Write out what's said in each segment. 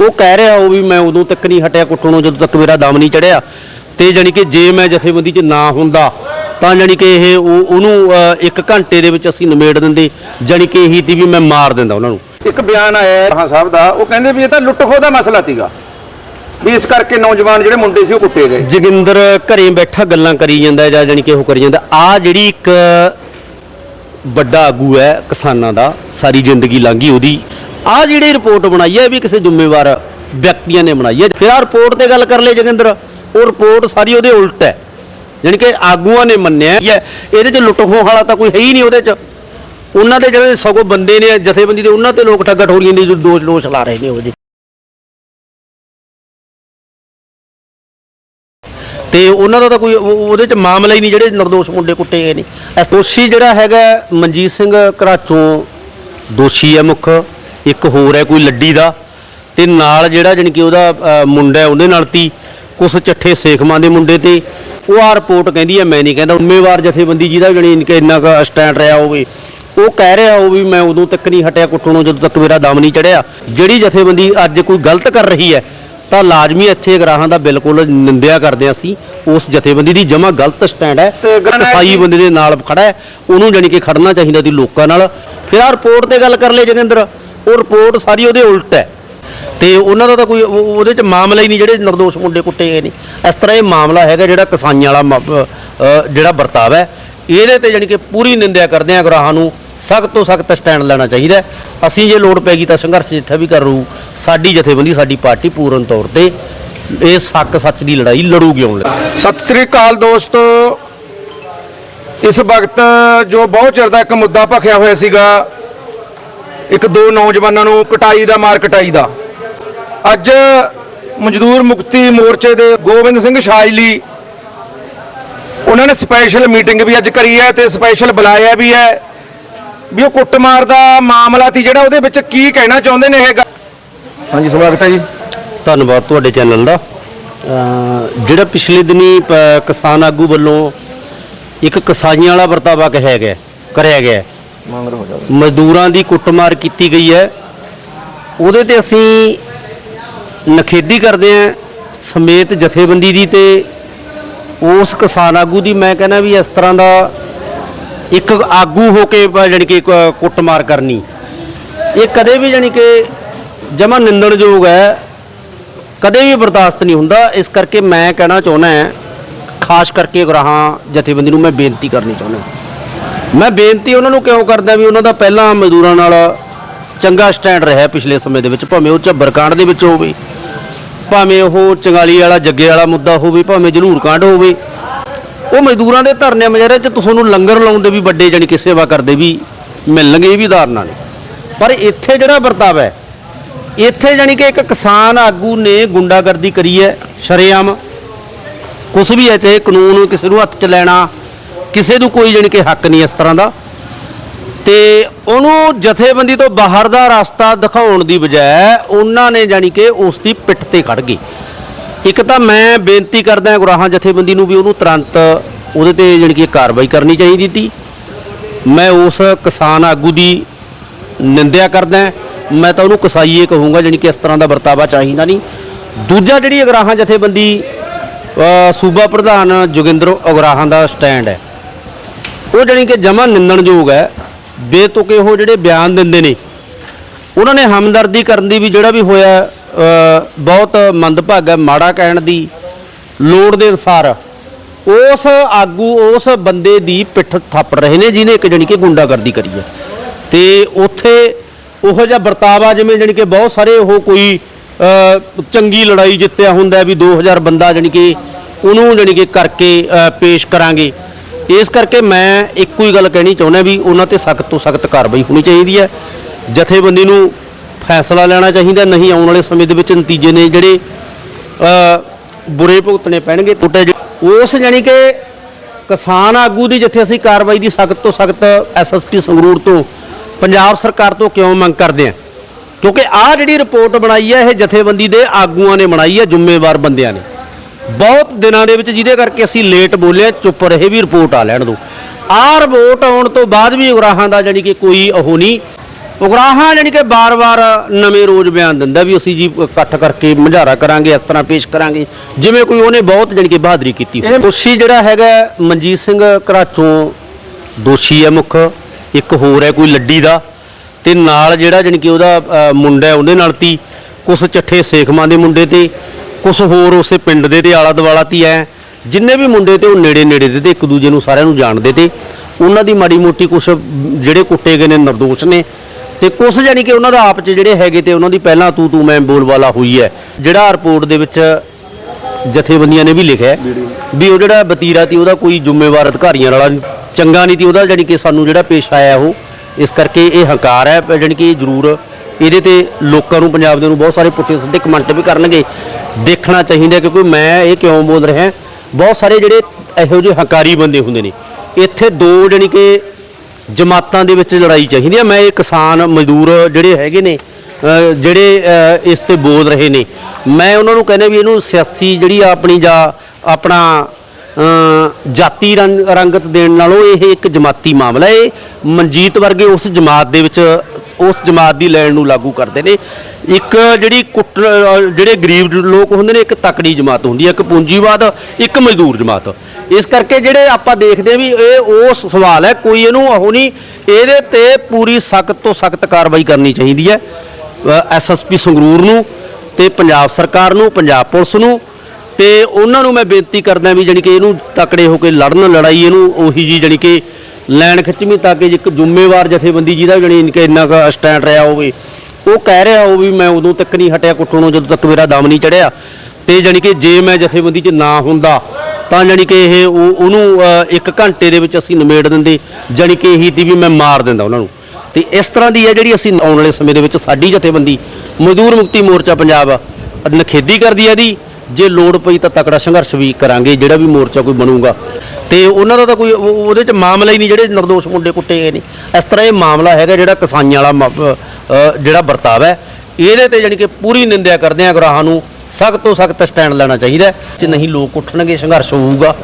ਉਹ ਕਹਿ ਰਿਹਾ ਉਹ ਵੀ ਮੈਂ ਉਦੋਂ ਤੱਕ ਨਹੀਂ ਹਟਿਆ ਕੁੱਟਣੋਂ ਜਦੋਂ ਤੱਕ ਮੇਰਾ ਦਮ ਨਹੀਂ ਚੜਿਆ। ਤੇ ਜਾਣੀ ਕਿ ਜੇ ਮੈਂ ਜਥੇਬੰਦੀ 'ਚ ਨਾ ਹੁੰਦਾ ਤਾਂ ਜਾਣੀ ਕਿ ਇਹ ਉਹ- ਉਹਨੂੰ ਅ, ਇੱਕ ਘੰਟੇ ਦੇ ਵਿੱਚ ਅਸੀਂ ਨਿਮੇੜ ਦਿੰਦੇ ਜਾਣੀ ਕਿ ਇਹੀ ਤੀ ਵੀ ਮੈਂ ਮਾਰ ਦਿੰਦਾ ਉਹਨਾਂ ਨੂੰ। ਇੱਕ ਬਿਆਨ ਆਇਆ ਹੈ ਹਾਂ ਸਾਹਿਬ ਦਾ ਉਹ ਕਹਿੰਦੇ ਵੀ ਇਹ ਤਾਂ ਲੁੱਟ ਖੋਹ ਦਾ ਮਸਲਾ ਸੀਗਾ। ਵੀ ਇਸ ਕਰਕੇ ਨੌਜਵਾਨ ਜਿਹੜੇ ਮੁੰਡੇ ਸੀ ਉਹ ਕੁੱਟੇ ਗਏ। ਜੋਗਿੰਦਰ ਘਰੇ ਬੈਠਾ ਗੱਲਾਂ ਕਰੀ ਜਾਂਦਾ ਜਾਂ ਜਾਣੀ ਕਿ ਉਹ ਕਰੀ ਜਾਂਦਾ। ਆ ਜਿਹੜੀ ਇੱਕ ਵੱਡਾ ਆਗੂ ਹੈ ਕਿਸਾਨਾਂ ਦਾ ਸਾਰੀ ਜ਼ਿੰਦਗੀ ਲੰਘੀ ਉਹਦੀ। ਆ ਜਿਹੜੀ ਰਿਪੋਰਟ ਬਣਾਈ ਹੈ ਇਹ ਵੀ ਕਿਸੇ ਜ਼ਿੰਮੇਵਾਰ ਵਿਅਕਤੀਆਂ ਨੇ ਬਣਾਈ ਹੈ। ਫਿਰ ਆ ਰਿਪੋਰਟ ਤੇ ਗੱਲ ਕਰ ਲਈ ਜੋਗਿੰਦਰ, ਉਹ ਰਿਪੋਰਟ ਸਾਰੀ ਉਹਦੇ ਉਲਟ ਹੈ। ਜਾਣੀ ਕਿ ਆਗੂਆਂ ਨੇ ਮੰਨਿਆ ਇਹਦੇ 'ਚ ਲੁੱਟ ਖੋਹ ਵਾਲਾ ਤਾਂ ਕੋਈ ਹੈ ਹੀ ਨਹੀਂ ਉਹਦੇ 'ਚ। ਉਹਨਾਂ ਦੇ ਜਿਹੜੇ ਸਗੋਂ ਬੰਦੇ ਨੇ, ਜਥੇਬੰਦੀ ਦੇ, ਉਹਨਾਂ ਤੇ ਲੋਕ ਠੱਗਾ ਠੋਰੀਆਂ ਦੀ ਦੋਸ਼ ਲੋਸ਼ ਲਾ ਰਹੇ ਨੇ ਉਹ ਜੀ। ਤੇ ਉਹਨਾਂ ਦਾ ਤਾਂ ਕੋਈ ਉਹਦੇ ਚ ਮਾਮਲਾ ਹੀ ਨਹੀਂ, ਜਿਹੜੇ ਨਿਰਦੋਸ਼ ਮੁੰਡੇ ਕੁੱਟੇ ਗਏ ਨੇ। ਦੋਸ਼ੀ ਜਿਹੜਾ ਹੈਗਾ ਮਨਜੀਤ ਸਿੰਘ ਘਰਾਚੋਂ ਦੋਸ਼ੀ ਹੈ ਮੁੱਖ। ਇੱਕ ਹੋਰ ਹੈ ਕੋਈ ਲੱਡੀ ਦਾ ਤੇ ਨਾਲ ਜਿਹੜਾ ਜਾਣੀ ਕਿ ਉਹਦਾ ਮੁੰਡਾ ਹੈ ਉਹਦੇ ਨਾਲ ਤੀ ਕੁਛ ਚੱਠੇ ਸੇਖਮਾਂ ਦੇ ਮੁੰਡੇ ਤੇ ਉਹ ਆ ਰਿਪੋਰਟ ਕਹਿੰਦੀ ਹੈ ਮੈਂ ਨਹੀਂ ਕਹਿੰਦਾ ਜ਼ਿੰਮੇਵਾਰ ਜਥੇਬੰਦੀ ਜਿਹਦਾ ਜਾਣੀ ਕਿ ਇੰਨਾ ਕੁ ਸਟੈਂਡ ਰਿਹਾ ਹੋਵੇ ਉਹ ਕਹਿ ਰਿਹਾ ਉਹ ਵੀ ਮੈਂ ਉਦੋਂ ਤੱਕ ਨਹੀਂ ਹਟਿਆ ਕੁੱਟਣੋਂ ਜਦੋਂ ਤੱਕ ਮੇਰਾ ਦਮ ਨਹੀਂ ਚੜਿਆ। ਜਿਹੜੀ ਜਥੇਬੰਦੀ ਅੱਜ ਕੋਈ ਗਲਤ ਕਰ ਰਹੀ ਹੈ ਤਾਂ ਲਾਜ਼ਮੀ ਇੱਥੇ ਗਰਾਹਾਂ ਦਾ ਬਿਲਕੁਲ ਨਿੰਦਿਆ ਕਰਦੇ ਹਾਂ ਅਸੀਂ ਉਸ ਜਥੇਬੰਦੀ ਦੀ ਜਮਾ ਗਲਤ ਸਟੈਂਡ ਹੈ ਕਸਾਈ ਬੰਦੇ ਦੇ ਨਾਲ ਖੜਾ ਹੈ ਉਹਨੂੰ ਜਾਣੀ ਕਿ ਖੜਨਾ ਚਾਹੀਦਾ ਸੀ ਲੋਕਾਂ ਨਾਲ। ਫਿਰ ਆ ਰਿਪੋਰਟ ਤੇ ਗੱਲ ਕਰ ਲਈ ਜਗਿੰਦਰ। ਉਹ ਰਿਪੋਰਟ ਸਾਰੀ ਉਹਦੇ ਉਲਟ ਹੈ। ਤੇ ਉਹਨਾਂ ਦਾ ਤਾਂ ਕੋਈ ਉਹ- ਉਹਦੇ ਚ ਮਾਮਲਾ ਹੀ ਨਹੀਂ ਜਿਹੜੇ ਨਿਰਦੋਸ਼ ਮੁੰਡੇ ਕੁੱਟੇ ਗਏ ਨੇ। ਇਸ ਤਰ੍ਹਾਂ ਇਹ ਮਾਮਲਾ ਹੈਗਾ ਜਿਹੜਾ ਕਿਸਾਨਾਂ ਵਾਲਾ ਮ- ਅ, ਜਿਹੜਾ ਵਰਤਾਵਾ ਹੈ। ਇਹਦੇ ਤੇ ਜਾਣੀ ਕਿ ਪੂਰੀ ਨਿੰਦਿਆ ਕਰਦੇ ਹਾਂ ਗਰਾਹਾਂ ਨੂੰ। ਸਖਤ ਤੋਂ ਸਖਤ ਸਟੈਂਡ ਲੈਣਾ ਚਾਹੀਦਾ ਹੈ। ਅਸੀਂ ਜੇ ਲੋੜ ਪੈਗੀ ਤਾਂ ਸੰਘਰਸ਼ ਜਿੱਥੇ ਵੀ ਕਰੂ ਸਾਡੀ ਜਥੇਬੰਦੀ ਸਾਡੀ ਪਾਰਟੀ ਪੂਰਨ ਤੌਰ ਤੇ ਇਹ ਸੱਕ ਸੱਚ ਦੀ ਲੜਾਈ ਲੜੂਗੀ ਆਉਣ ਲਈ ਸਤਿ ਸ੍ਰੀ ਅਕਾਲ ਦੋਸਤੋ। ਇਸ ਵਕਤ ਜੋ ਬਹੁਤ ਚਿਰ ਦਾ ਇੱਕ ਮੁੱਦਾ ਭਖਿਆ ਹੋਇਆ ਸੀਗਾ ਇੱਕ ਦੋ ਨੌਜਵਾਨਾਂ ਨੂੰ ਕਟਾਈ ਦਾ ਮਾਰ ਕਟਾਈ ਦਾ। ਅੱਜ ਮਜ਼ਦੂਰ ਮੁਕਤੀ ਮੋਰਚੇ ਦੇ ਗੋਬਿੰਦ ਸਿੰਘ ਸ਼ਾਜਲੀ ਉਹਨਾਂ ਨੇ ਸਪੈਸ਼ਲ ਮੀਟਿੰਗ ਵੀ ਅੱਜ ਕਰੀ ਹੈ ਤੇ ਸਪੈਸ਼ਲ ਬੁਲਾਇਆ ਵੀ ਹੈ ਵੀ ਉਹ ਕੁੱਟਮਾਰ ਦਾ ਮਾਮਲਾ ਸੀ ਜਿਹੜਾ ਉਹਦੇ ਵਿੱਚ ਕੀ ਕਹਿਣਾ ਚਾਹੁੰਦੇ ਨੇ ਇਹ ਗੱਲ? ਹਾਂਜੀ ਸਵਾਗਤ ਹੈ ਜੀ। ਧੰਨਵਾਦ ਤੁਹਾਡੇ ਚੈਨਲ ਦਾ। ਜਿਹੜਾ ਪਿਛਲੇ ਦਿਨੀ ਕਿਸਾਨ ਆਗੂ ਵੱਲੋਂ ਇੱਕ ਕਸਾਈਆਂ ਵਾਲਾ ਵਰਤਾਵਾ ਕਿਹਾ ਗਿਆ ਕਰਿਆ ਗਿਆ ਮੰਗ ਹੋ ਜਾਵੇ ਮਜ਼ਦੂਰਾਂ ਦੀ ਕੁੱਟਮਾਰ ਕੀਤੀ ਗਈ ਹੈ। ਉਹਦੇ ਤੇ ਅਸੀਂ ਨਖੇਦੀ ਕਰਦੇ ਹਾਂ ਸਮੇਤ ਜਥੇਬੰਦੀ ਦੀ ਤੇ ਉਸ ਕਿਸਾਨ ਆਗੂ ਦੀ। ਮੈਂ ਕਹਿੰਦਾ ਵੀ ਇਸ ਤਰ੍ਹਾਂ ਦਾ ਇੱਕ ਆਗੂ ਹੋ ਕੇ ਪ- ਜਾਣੀ ਕਿ ਕੁੱਟਮਾਰ ਕਰਨੀ। ਇਹ ਕਦੇ ਵੀ ਜਾਣੀ ਕਿ ਜਮਾ ਨਿੰਦਣਯੋਗ ਹੈ। ਕਦੇ ਵੀ ਬਰਦਾਸ਼ਤ ਨਹੀਂ ਹੁੰਦਾ। ਇਸ ਕਰਕੇ ਮੈਂ ਕਹਿਣਾ ਚਾਹੁੰਦਾ ਖਾਸ ਕਰਕੇ ਗਰਾਹਾਂ ਜਥੇਬੰਦੀ ਨੂੰ ਮੈਂ ਬੇਨਤੀ ਕਰਨੀ ਚਾਹੁੰਦਾ ਮੈਂ ਬੇਨਤੀ ਉਹਨਾਂ ਨੂੰ ਕਿਉਂ ਕਰਦਾ ਵੀ ਉਹਨਾਂ ਦਾ ਪਹਿਲਾਂ ਮਜ਼ਦੂਰਾਂ ਨਾਲ ਚੰਗਾ ਸਟੈਂਡ ਰਿਹਾ ਪਿਛਲੇ ਸਮੇਂ ਦੇ ਵਿੱਚ, ਭਾਵੇਂ ਉਹ ਝੱਬਰ ਕਾਂਡ ਦੇ ਵਿੱਚ ਹੋਵੇ, ਭਾਵੇਂ ਉਹ ਚੰਗਾਲੀ ਵਾਲਾ, ਜੱਗੇ ਵਾਲਾ ਮੁੱਦਾ ਹੋਵੇ, ਭਾਵੇਂ ਜਲੂਰ ਕਾਂਡ ਹੋਵੇ, ਉਹ ਮਜ਼ਦੂਰਾਂ ਦੇ ਧਰਨੇ ਮਜਾਰੇ ਚ ਤੁਹਾਨੂੰ ਲੰਗਰ ਲਾਉਣ ਦੇ ਵੀ ਵੱਡੇ ਜਾਣੀ ਕਿ ਸੇਵਾ ਕਰਦੇ ਵੀ ਮਿਲਣਗੇ, ਇਹ ਵੀ ਉਦਾਹਰਨਾਂ ਨੇ ਪਰ ਇੱਥੇ ਜਿਹੜਾ ਵਰਤਾਵਾ ਹੈ, ਇੱਥੇ ਜਾਣੀ ਕਿ ਇੱਕ ਕਿਸਾਨ ਆਗੂ ਨੇ ਗੁੰਡਾਗਰਦੀ ਕਰੀ ਹੈ, ਸ਼ਰੇਆਮ, ਕੁਛ ਵੀ ਹੈ, ਚਾਹੇ ਕਾਨੂੰਨ ਕਿਸੇ ਨੂੰ ਹੱਥ 'ਚ ਲੈਣਾ ਕਿਸੇ ਨੂੰ ਕੋਈ ਜਾਣੀ ਕਿ ਹੱਕ ਨਹੀਂ ਇਸ ਤਰ੍ਹਾਂ ਦਾ। ਤੇ ਉਹਨੂੰ ਜਥੇਬੰਦੀ ਤੋਂ ਬਾਹਰ ਦਾ ਰਸਤਾ ਦਿਖਾਉਣ ਦੀ ਬਜਾਏ ਉਹਨਾਂ ਨੇ ਜਾਣੀ ਕਿ ਉਸ ਦੀ ਪਿੱਠ ਤੇ ਖੜ ਗਈ। ਇੱਕ ਤਾਂ ਮੈਂ ਬੇਨਤੀ ਕਰਦਾ ਗੁਰਾਹਾਂ ਜਥੇਬੰਦੀ ਨੂੰ ਵੀ ਉਹਨੂੰ ਤੁਰੰਤ ਉਹਦੇ ਤੇ ਜਾਣੀ ਕਿ ਕਾਰਵਾਈ ਕਰਨੀ ਚਾਹੀਦੀ ਸੀ। ਮੈਂ ਉਸ ਕਿਸਾਨ ਆਗੂ ਦੀ ਨਿੰਦਿਆ ਕਰਦਾ ਮੈਂ ਤਾਂ ਉਹਨੂੰ ਕਸਾਈਏ ਕਹੂੰਗਾ ਜਾਣੀ ਕਿ ਇਸ ਤਰ੍ਹਾਂ ਦਾ ਵਰਤਾਵਾ ਚਾਹੀਦਾ ਨਹੀਂ। ਦੂਜਾ ਜਿਹੜੀ ਅਗਰਾਹਾਂ ਜਥੇਬੰਦੀ ਸੂਬਾ ਪ੍ਰਧਾਨ ਜੋਗਿੰਦਰ ਅਗਰਾਹਾਂ ਦਾ ਸਟੈਂਡ ਹੈ। ਉਹ ਜਾਣੀ ਕਿ ਜਮਾ ਨਿੰਦਣਯੋਗ ਹੈ ਬੇਤੁਕੇ ਉਹ ਜਿਹੜੇ ਬਿਆਨ ਦਿੰਦੇ ਨੇ। ਉਹਨਾਂ ਨੇ ਹਮਦਰਦੀ ਕਰਨ ਦੀ ਵੀ ਜਿਹੜਾ ਵੀ ਹੋਇਆ ਅ, ਬਹੁਤ ਮੰਦਭਾਗਾ ਮਾੜਾ ਕਹਿਣ ਦੀ ਲੋੜ ਦੇ ਅਨਸਾਰ। ਉਸ ਆਗੂ ਉਸ ਬੰਦੇ ਦੀ ਪਿੱਠ ਥੱਪੜ ਰਹੇ ਨੇ ਜਿਹਨੇ ਇੱਕ ਜਾਣੀ ਕਿ ਗੁੰਡਾਗਰਦੀ ਕਰੀ ਹੈ। ਤੇ ਉੱਥੇ ਉਹੋ ਜਿਹਾ ਵਰਤਾਵਾ ਜਿਵੇਂ ਜਾਣੀ ਕਿ ਬਹੁਤ ਸਾਰੇ ਉਹ ਕੋਈ ਚੰਗੀ ਲੜਾਈ ਜਿੱਤਿਆ ਹੁੰਦਾ ਵੀ 2000 ਬੰਦਾ ਜਾਣੀ ਕਿ ਉਹਨੂੰ ਜਾਣੀ ਕਿ ਕਰਕੇ ਪੇਸ਼ ਕਰਾਂਗੇ। ਇਸ ਕਰਕੇ ਮੈਂ ਇੱਕੋ ਹੀ ਗੱਲ ਕਹਿਣੀ ਚਾਹੁੰਦਾ ਵੀ ਉਹਨਾਂ ਤੇ ਸਖਤ ਤੋਂ ਸਖਤ ਕਾਰਵਾਈ ਹੋਣੀ ਚਾਹੀਦੀ ਹੈ। ਜਥੇਬੰਦੀ ਨੂੰ ਫੈਸਲਾ ਲੈਣਾ ਚਾਹੀਦਾ, ਨਹੀਂ ਆਉਣ ਵਾਲੇ ਸਮੇਂ ਦੇ ਵਿੱਚ ਨਤੀਜੇ ਨੇ ਜਿਹੜੇ ਬੁਰੇ ਭੁਗਤਣੇ ਪੈਣਗੇ। ਟੁੱਟੇ ਉਸ ਜਾਣੀ ਕਿ ਕਿਸਾਨ ਆਗੂ ਦੀ ਜਿੱਥੇ ਅਸੀਂ ਕਾਰਵਾਈ ਦੀ ਸਖਤ ਤੋਂ ਸਖਤ ਐਸਐਸਪੀ ਸੰਗਰੂਰ ਤੋਂ, ਪੰਜਾਬ ਸਰਕਾਰ ਤੋਂ ਕਿਉਂ ਮੰਗ ਕਰਦੇ ਹਾਂ? ਕਿਉਂਕਿ ਆਹ ਜਿਹੜੀ ਰਿਪੋਰਟ ਬਣਾਈ ਹੈ, ਇਹ ਜਥੇਬੰਦੀ ਦੇ ਆਗੂਆਂ ਨੇ ਬਣਾਈ ਹੈ, ਜ਼ਿੰਮੇਵਾਰ ਬੰਦਿਆਂ ਨੇ। ਬਹੁਤ ਦਿਨਾਂ ਦੇ ਵਿੱਚ ਜਿਹਦੇ ਕਰਕੇ ਅਸੀਂ ਲੇਟ ਬੋਲੇ ਚੁੱਪ ਰਹੇ ਵੀ ਰਿਪੋਰਟ ਆ ਲੈਣ ਦਿਓ ਆਹ ਰਿਪੋਰਟ ਆਉਣ ਤੋਂ ਬਾਅਦ ਵੀ ਉਗਰਾਹਾਂ ਦਾ ਜਾਨੀ ਕਿ ਕੋਈ ਉਹ ਨਹੀਂ। ਉਗਰਾਹਾਂ ਜਾਣੀ ਕਿ ਬਾਰ-ਬਾਰ ਨਵੇਂ ਰੋਜ਼ ਬਿਆਨ ਦਿੰਦਾ ਵੀ ਅਸੀਂ ਜੀ ਇਕੱਠ ਕਰਕੇ ਮੁਜ਼ਾਹਰਾ ਕਰਾਂਗੇ ਇਸ ਤਰ੍ਹਾਂ ਪੇਸ਼ ਕਰਾਂਗੇ। ਜਿਵੇਂ ਕੋਈ ਉਹਨੇ ਬਹੁਤ ਜਾਣੀ ਕਿ ਬਹਾਦਰੀ ਕੀਤੀ। ਦੋਸ਼ੀ ਜਿਹੜਾ ਹੈਗਾ ਮਨਜੀਤ ਸਿੰਘ ਘਰਾਚੋਂ ਦੋਸ਼ੀ ਹੈ ਮੁੱਖ। ਇੱਕ ਹੋਰ ਹੈ ਕੋਈ ਲੱਡੀ ਦਾ। ਤੇ ਨਾਲ ਜਿਹੜਾ ਜਾਣੀ ਕਿ ਉਹਦਾ ਮੁੰਡਾ ਹੈ, ਉਹਦੇ ਨਾਲ ਤੀ। ਕੁਛ ਚੱਠੇ ਸੇਖਵਾਂ ਦੇ ਮੁੰਡੇ ਤੇ। ਕੁਛ ਹੋਰ ਉਸੇ ਪਿੰਡ ਦੇ ਤੇ ਆਲਾ ਦਵਾਲਾ ਤੀ ਐ ਜਿੰਨੇ ਵੀ ਮੁੰਡੇ ਤੇ ਉਹ ਨੇੜੇ ਨੇੜੇ ਦੇ ਤੇ ਇੱਕ ਦੂਜੇ ਨੂੰ ਸਾਰਿਆਂ ਨੂੰ ਜਾਣਦੇ ਤੇ ਉਹਨਾਂ ਦੀ ਮਾੜੀ ਮੋਟੀ ਕੁਛ ਜਿਹੜੇ ਕੁੱਟੇ ਗਏ ਨੇ, ਨਿਰਦੋਸ਼ ਨੇ। ਤੇ ਕੁਛ ਜਾਨੀ ਕਿ ਉਹਨਾਂ ਦਾ ਆਪ ਚ ਜਿਹੜੇ ਹੈਗੇ ਤੇ ਉਹਨਾਂ ਦੀ ਪਹਿਲਾਂ ਤੂੰ ਤੂੰ ਮੈਂ ਬੋਲਵਾਲਾ ਹੋਈ ਹੈ। ਜਿਹੜਾ ਰਿਪੋਰਟ ਦੇ ਵਿੱਚ ਜਥੇਬੰਦੀਆਂ ਨੇ ਵੀ ਲਿਖਿਆ ਵੀ ਉਹ ਜਿਹੜਾ ਬਤੀਰਾ ਤੀ ਉਹਦਾ ਕੋਈ ਜ਼ਿੰਮੇਵਾਰ ਅਧਿਕਾਰੀਆਂ ਵਾਲਾ ਨਹੀਂ- ਚੰਗਾ ਨਹੀਂ ਤੀ ਉਹਦਾ ਜਾਨੀ ਕਿ ਸਾਨੂੰ ਜਿਹੜਾ ਪੇਸ਼ ਆਇਆ ਉਹ, ਇਸ ਕਰਕੇ ਇਹ ਹੰਕਾਰ ਹੈ। ਪਰ ਜਾਣੀ ਕਿ ਇਹ ਜ਼ਰੂਰ ਇਹਦੇ ਤੇ ਲੋਕਾਂ ਨੂੰ, ਪੰਜਾਬ ਦੇ ਨੂੰ ਬਹੁਤ ਸਾਰੇ ਪੁੱਠੇ ਸਿੱਧੇ ਕਮੈਂਟ ਵੀ ਕਰਨਗੇ। ਦੇਖਣਾ ਚਾਹੀਦਾ ਕਿਉਂਕਿ ਮੈਂ ਇਹ ਕਿਉਂ ਬੋਲ ਰਿਹਾ ਬਹੁਤ ਸਾਰੇ ਜਿਹੜੇ ਇਹੋ ਜਿਹੇ ਹਕਾਰੀ ਬੰਦੇ ਹੁੰਦੇ ਨੇ, ਇੱਥੇ ਦੋ ਜਾਣੀ ਕਿ ਜਮਾਤਾਂ ਦੇ ਵਿੱਚ ਲੜਾਈ ਚਾਹੀਦੀ ਹੈ ਮੈਂ ਇਹ ਕਿਸਾਨ ਮਜ਼ਦੂਰ ਜਿਹੜੇ ਹੈਗੇ ਨੇ ਜਿਹੜੇ ਇਸ ਤੇ ਬੋਲ ਰਹੇ ਨੇ, ਮੈਂ ਉਹਨਾਂ ਨੂੰ ਕਹਿੰਦਾ ਵੀ ਇਹਨੂੰ ਸਿਆਸੀ ਜਿਹੜੀ ਆ ਆਪਣੀ ਜਾਂ ਆਪਣਾ ਜਾਤੀ ਰੰਗ, ਰੰਗਤ ਦੇਣ ਨਾਲੋਂ ਇਹ ਇੱਕ ਜਮਾਤੀ ਮਾਮਲਾ ਹੈ। ਇਹ ਮਨਜੀਤ ਵਰਗੇ ਉਸ ਜਮਾਤ ਦੇ ਵਿੱਚ ਉਸ ਜਮਾਤ ਦੀ ਲੈਣ ਨੂੰ ਲਾਗੂ ਕਰਦੇ ਨੇ। ਇੱਕ ਜਿਹੜੀ ਕੁੱਟ, ਜਿਹੜੇ ਗਰੀਬ ਲੋਕ ਹੁੰਦੇ ਨੇ, ਇੱਕ ਤਕੜੀ ਜਮਾਤ ਹੁੰਦੀ ਹੈ, ਇੱਕ ਪੂੰਜੀਵਾਦ, ਇੱਕ ਮਜ਼ਦੂਰ ਜਮਾਤ। ਇਸ ਕਰਕੇ ਜਿਹੜੇ ਆਪਾਂ ਦੇਖਦੇ ਹਾਂ ਵੀ ਇਹ ਉਸ ਸਵਾਲ ਹੈ, ਕੋਈ ਇਹਨੂੰ ਉਹ ਨਹੀਂ, ਇਹਦੇ ਤੇ ਪੂਰੀ ਸਖਤ ਤੋਂ ਸਖਤ ਕਾਰਵਾਈ ਕਰਨੀ ਚਾਹੀਦੀ ਹੈ। ਐਸਐਸਪੀ ਸੰਗਰੂਰ ਨੂੰ ਤੇ ਪੰਜਾਬ ਸਰਕਾਰ ਨੂੰ, ਪੰਜਾਬ ਪੁਲਿਸ ਨੂੰ। ਤੇ ਉਹਨਾਂ ਨੂੰ ਮੈਂ ਬੇਨਤੀ ਕਰਦਾ ਵੀ ਜਾਣੀ ਕਿ ਇਹਨੂੰ ਤਕੜੇ ਹੋ ਕੇ ਲੜਨ, ਲੜਾਈ ਇਹਨੂੰ ਉਹੀ ਜੀ ਜਾਣੀ ਕਿ ਲੈਣ ਖਿੱਚਵੀਂ ਤਾਂ ਕਿ ਇੱਕ ਜ਼ਿੰਮੇਵਾਰ ਜਥੇਬੰਦੀ ਜਿਹਦਾ ਜਾਣੀ ਕਿ ਇੰਨਾ ਕੁ ਸਟੈਂਡ ਰਿਹਾ ਹੋਵੇ, ਉਹ ਕਹਿ ਰਿਹਾ ਹੋ ਵੀ ਮੈਂ ਉਦੋਂ ਤੱਕ ਨਹੀਂ ਹਟਿਆ ਕੁੱਟਣੋਂ ਜਦੋਂ ਤੱਕ ਮੇਰਾ ਦਮ ਨਹੀਂ ਚੜਿਆ। ਤੇ ਜਾਣੀ ਕਿ ਜੇ ਮੈਂ ਜਥੇਬੰਦੀ 'ਚ ਨਾ ਹੁੰਦਾ, ਤਾਂ ਜਾਣੀ ਕਿ ਇਹ ਉਹਨੂੰ ਇੱਕ ਘੰਟੇ ਦੇ ਵਿੱਚ ਅਸੀਂ ਨਿਮੇੜ ਦਿੰਦੇ, ਜਾਣੀ ਕਿ ਇਹੀ ਤੀ ਵੀ ਮੈਂ ਮਾਰ ਦਿੰਦਾ ਉਹਨਾਂ ਨੂੰ। ਤੇ ਇਸ ਤਰ੍ਹਾਂ ਦੀ ਹੈ ਜਿਹੜੀ ਅਸੀਂ ਆਉਣ ਵਾਲੇ ਸਮੇਂ ਦੇ ਵਿੱਚ ਸਾਡੀ ਜਥੇਬੰਦੀ, ਮਜ਼ਦੂਰ ਮੁਕਤੀ ਮੋਰਚਾ ਪੰਜਾਬ, ਨਖੇਦੀ ਕਰਦੀ ਹੈ ਦੀ ਜੇ ਲੋੜ ਪਈ ਤਾਂ ਤਕੜਾ ਸੰਘਰਸ਼ ਵੀ ਕਰਾਂਗੇ ਜਿਹੜਾ ਵੀ ਮੋਰਚਾ ਕੋਈ ਬਣੂਗਾ। ਤੇ ਉਹਨਾਂ ਦਾ ਤਾਂ ਕੋਈ ਉਹ- ਉਹਦੇ ਚ ਮਾਮਲਾ ਹੀ ਨਹੀਂ ਜਿਹੜੇ ਨਿਰਦੋਸ਼ ਮੁੰਡੇ ਕੁੱਟੇ ਗਏ ਨੇ। ਇਸ ਤਰ੍ਹਾਂ ਇਹ ਮਾਮਲਾ ਹੈਗਾ ਜਿਹੜਾ ਕਿਸਾਨਾਂ ਵਾਲਾ ਮ- ਅ, ਜਿਹੜਾ ਵਰਤਾਵਾ ਹੈ। ਇਹਦੇ ਤੇ ਜਾਣੀ ਕਿ ਪੂਰੀ ਨਿੰਦਿਆ ਕਰਦੇ ਆ ਗਰਾਹਾਂ ਨੂੰ। ਸਖਤ ਤੋਂ ਸਖਤ ਸਟੈਂਡ ਲੈਣਾ ਚਾਹੀਦਾ ਹੈ। ਜੇ ਨਹੀਂ ਲੋਕ ਉੱਠਣਗੇ ਸੰਘਰਸ਼ ਹੋਊਗਾ।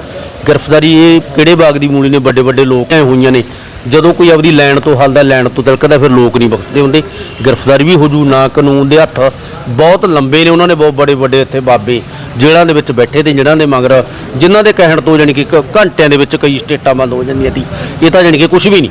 ਗ੍ਰਿਫਤਾਰੀ ਇਹ ਕਿਹੜੇ ਬਾਗ ਦੀ ਮੂਲੀ ਨੇ? ਵੱਡੇ ਵੱਡੇ ਲੋਕ ਐ ਹੋਈਆਂ ਨੇ। ਜਦੋਂ ਕੋਈ ਆਪਦੀ ਲੈਣ ਤੋਂ ਹਲਦਾ ਲੈਣ ਤੋਂ ਤਿਲਕਦਾ ਫਿਰ ਲੋਕ ਨਹੀਂ ਬਖਸ਼ਦੇ ਹੁੰਦੇ। ਗ੍ਰਿਫਤਾਰੀ ਵੀ ਹੋ ਜੂ ਨਾ ਕਾਨੂੰਨ ਦੇ ਹੱਥ। ਬਹੁਤ ਲੰਬੇ ਨੇ ਉਹਨਾਂ ਨੇ ਬਹੁਤ ਬੜੇ ਵੱਡੇ ਇੱਥੇ ਬਾਬੇ। ਜੇਲ੍ਹਾਂ ਦੇ ਵਿੱਚ ਬੈਠੇ ਤੇ ਜਿਹਨਾਂ ਦੇ ਮਗਰ ਜਿਨ੍ਹਾਂ ਦੇ ਕਹਿਣ ਤੋਂ ਜਾਣੀ ਕਿ ਕ- ਘੰਟਿਆਂ ਦੇ ਵਿੱਚ ਕਈ ਸਟੇਟਾਂ ਬੰਦ ਹੋ ਜਾਂਦੀਆਂ ਸੀ ਇਹ ਤਾਂ ਜਾਣੀ ਕਿ ਕੁਝ ਵੀ ਨਹੀਂ।